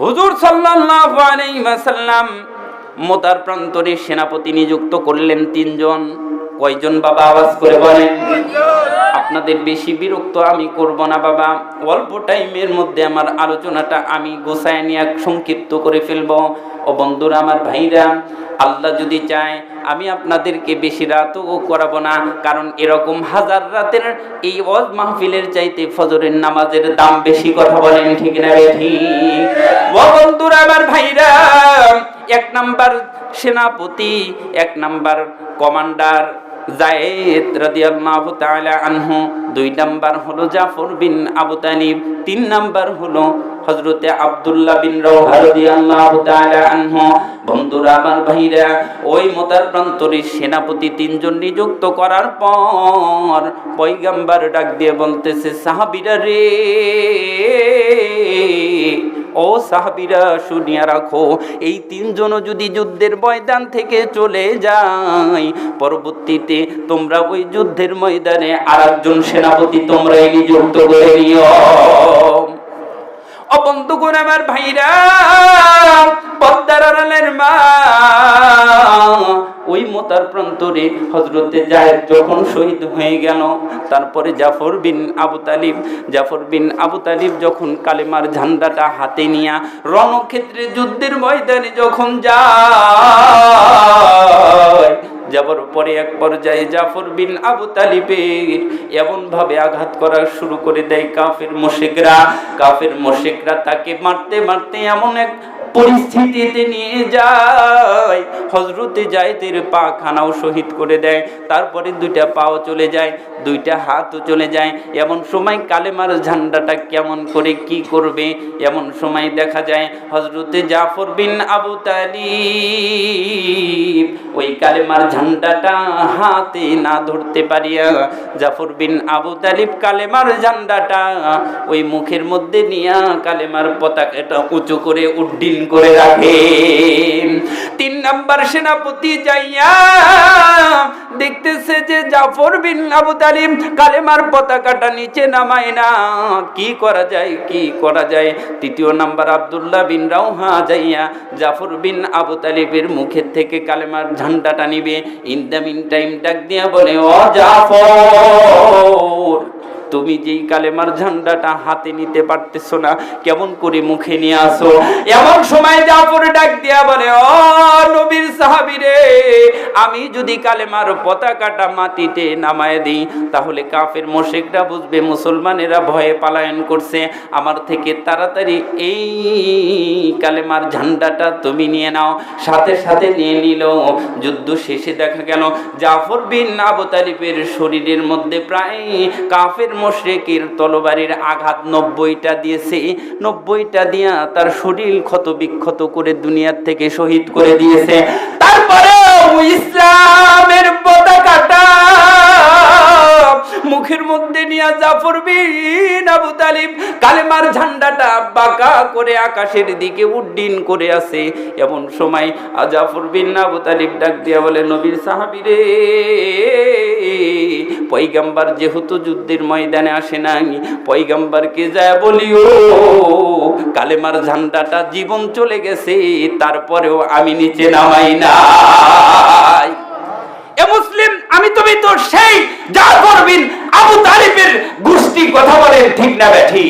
হুজুর সাল্লাল্লাহু আলাইহি ওয়াসাল্লাম মোতার প্রান্তরে সেনাপতি নিযুক্ত করলেন তিনজন। কয়জন বাবা আওয়াজ করে বলেন? আপনাদের বেশি বিরক্ত আমি করব না, বাবা। অল্প টাইমের মধ্যে আমার আলোচনাটা আমি গোছায় নিয়ে সংক্ষিপ্ত করে ফেলব। ও বন্ধুরা, আমার ভাইরা, আল্লাহ যদি চায়, আমি আপনাদেরকে বেশি রাতও করাবো না, কারণ এরকম হাজার রাতের এই ওয়াজ মাহফিলের চাইতে ফজরের নামাজের দাম বেশি কথা বলেন, ঠিক না ঠিক? ও বন্ধুরা, আমার ভাইরা, এক নাম্বার সেনাপতি, এক নাম্বার কমান্ডার জায়েদ রাদিয়াল্লাহু তাআলা আনহু, দুই নাম্বার হলো জাফর বিন আবু তালিব, তিন নাম্বার হলো হযরতে আব্দুল্লাহ বিন রাওহা রাদিয়াল্লাহু তাআলা আনহু। বন্ধুরা, আমার ভাইরা, ওই মোতার প্রান্তরে সেনাপতি তিনজন নিযুক্ত করার পর পয়গাম্বার ডাক দিয়ে বলতেছে, সাহাবীরা রে ও সাহাবিরা শুনিয়া রাখো, এই তিনজন যদি যুদ্ধের ময়দান থেকে চলে যায়, পরবর্তীতে তোমরা ওই যুদ্ধের ময়দানে আর একজন সেনাপতি তোমরা নিযুক্ত করে নিও। ও বন্ধুগণ, আমার ভাইরা প্রান্তরে হজরতে জাহেদ যখন শহীদ হয়ে গেল, তারপরে জাফর বিন আবু তালিব, জাফর বিন আবু তালিব যখন কালেমার ঝান্ডাটা হাতে নিয়া রণক্ষেত্রে যুদ্ধের ময়দানে যখন যায় যাবার পরে এক পর্যায়ে জাফর বিন আবু তালিবের এমন ভাবে আঘাত করা শুরু করে দেয় কাফের মোশেকরা। কাফের মোশেকরা তাকে মারতে মারতে এমন এক পরিস্থিতিতে নিয়ে যায়। হজরতে জায়দের পা খানাও শহীদ করে দেয়। তারপরে দুইটা পাও চলে যায়, দুইটা হাতও চলে যায়। এমন সময় কালেমার ঝান্ডাটা কেমন করে কি করবে? এমন সময় দেখা যায় হজরতে জাফর বিন আবু তালিব কালেমার ঝান্ডাটা হাতে না ধরতে পারিয়া জাফর বিন আবু তালিব কালেমার ঝান্ডাটা ওই মুখের মধ্যে নিয়া কালেমার পতাকাটা উঁচু করে উড্ডিন করে রাখে তিন নাম্বার সেনাপতি যাইয়া দেখতেছে যে জাফর বিন আবু তালিম কালেমার পতাকাটা নিচে নামায় না। কি করা যায়, কি করা যায়? তৃতীয় নাম্বার আবদুল্লাহ বিন রাউহা যাইয়া জাফর বিন আবু তালিবের মুখের থেকে কালেমার ঝান্ডাটা নিবে। ইন দ্য মিন টাইম ডাক দিয়া বলে, ও জাফর! তুমি যেই কালেমার ঝান্ডাটা হাতে নিতে পারতেছো না কেমন করে মুখে নিয়ে আসো? এমন সময় জাফর ডাক দিয়া বলে ও নবীর সাহাবীরে আমি যদি কালেমার পতাকাটা মাটিতে নামায় দিই তাহলে কাফের মোশেকরা বুঝবে মুসলমানেরা ভয়ে পালায়ন করছে। আমার থেকে তাড়াতাড়ি এই কালেমার ঝান্ডাটা তুমি নিয়ে নাও। সাথে সাথে নিয়ে নিল। যুদ্ধ শেষে দেখা গেল জাফর বিন আবু তালিবের শরীরের মধ্যে প্রায় কাফের মোশরেকের তলবারির আঘাত নব্বইটা দিয়েছে। নব্বইটা দিয়া তার শরীর ক্ষত বিক্ষত করে দুনিয়ার থেকে শহীদ করে দিয়েছে। তারপরে ইসলামের পতাকাটা মুখের মধ্যে নিয়ে জাফর বিন আবু তালিব কালেমার ঝান্ডাটা বাঁকা করে আকাশের দিকে উড্ডিন করে আছে। এমন সময় আ জাফর বিন আবু তালিব ডাক দিয়া বলে, নবীর সাহাবীরে পয়গাম্বার যেহেতু যুদ্ধের ময়দানে আসে নাই পৈগাম্বারকে যায় বলিও, কালেমার ঝান্ডাটা জীবন চলে গেছে, তারপরেও আমি নিচে নামাই না এ মুসলিম, আমি তুমি তো সেই যা করবেন আবু তালিবের গোষ্ঠী কথা বলেন, ঠিক না ব্যাঠি